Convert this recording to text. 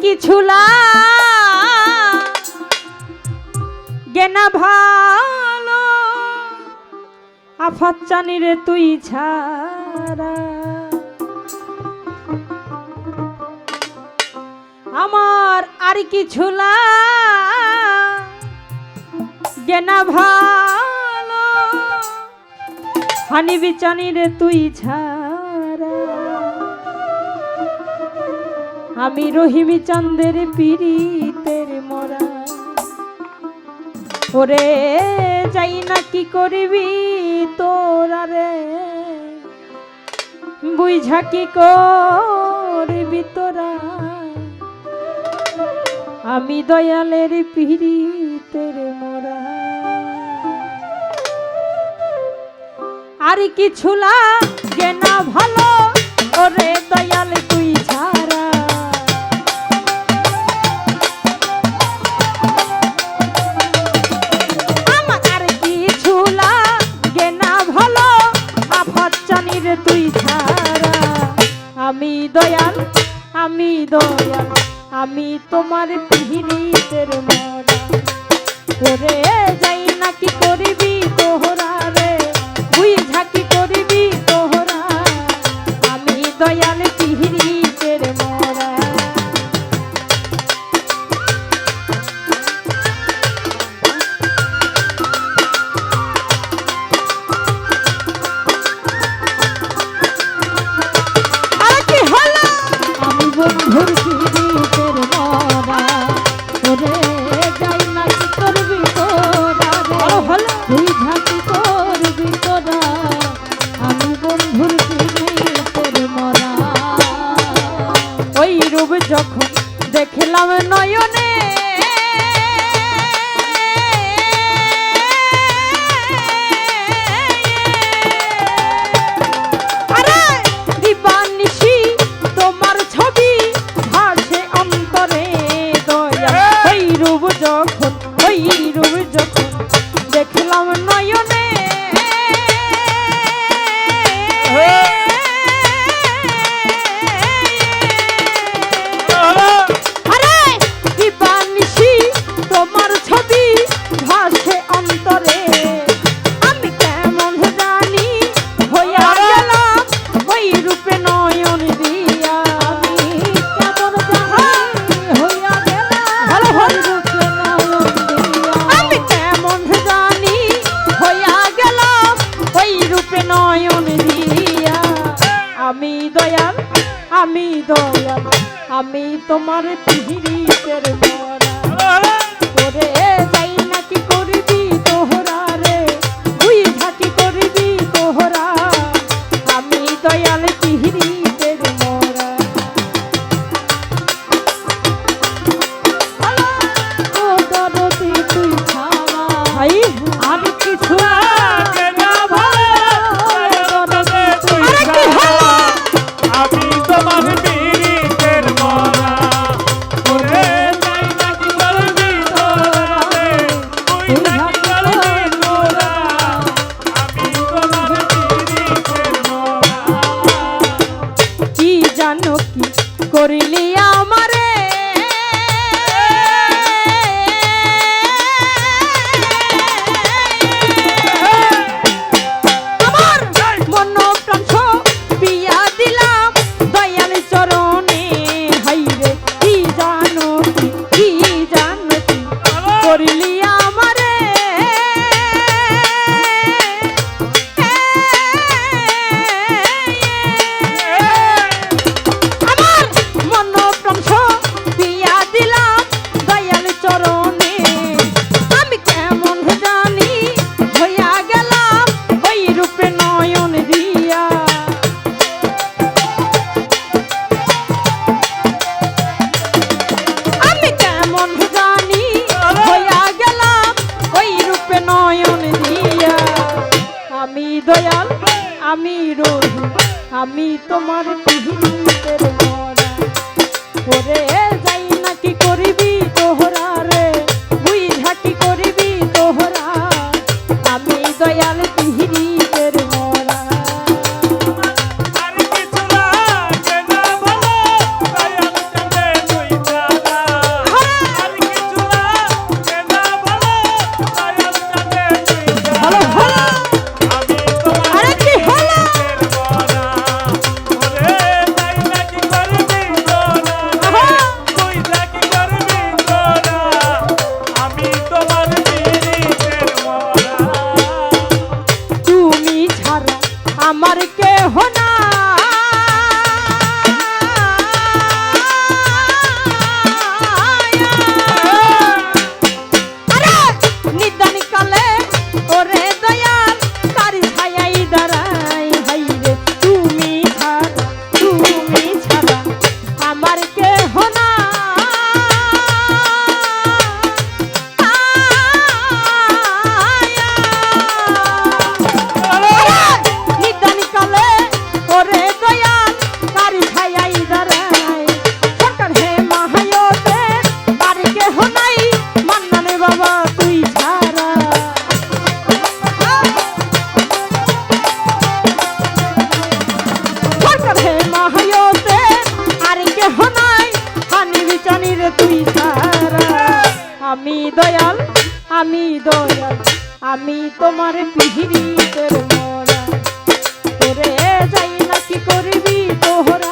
কিছু গেনা ভালো। আফাত চানি রে তুই ছাড়া। আমার আর কিছু গেনা ভালো। হানি বিচানি রে তুই ছাড়া। আমি রহিমি চন্দের পিড়িতের মরা। ওরে যাই না কি করবি তোরা রে? বুঝা কি করবি তোরা? আমি দয়ালের পিড়িতের মরা। আর কিছু লাগে না ভালো, ওরে দয়াল তোমার পিহিনীতের মরা। করে যা আমি দয়াল আমি দয়াল আমি তোমার পিহিরিতের মরা। করে যাই আমি তোমার পিহিনী আমি দয়াল আমি তোমার পিহিরিতের মরা। করে যাই না কি করবি তোরা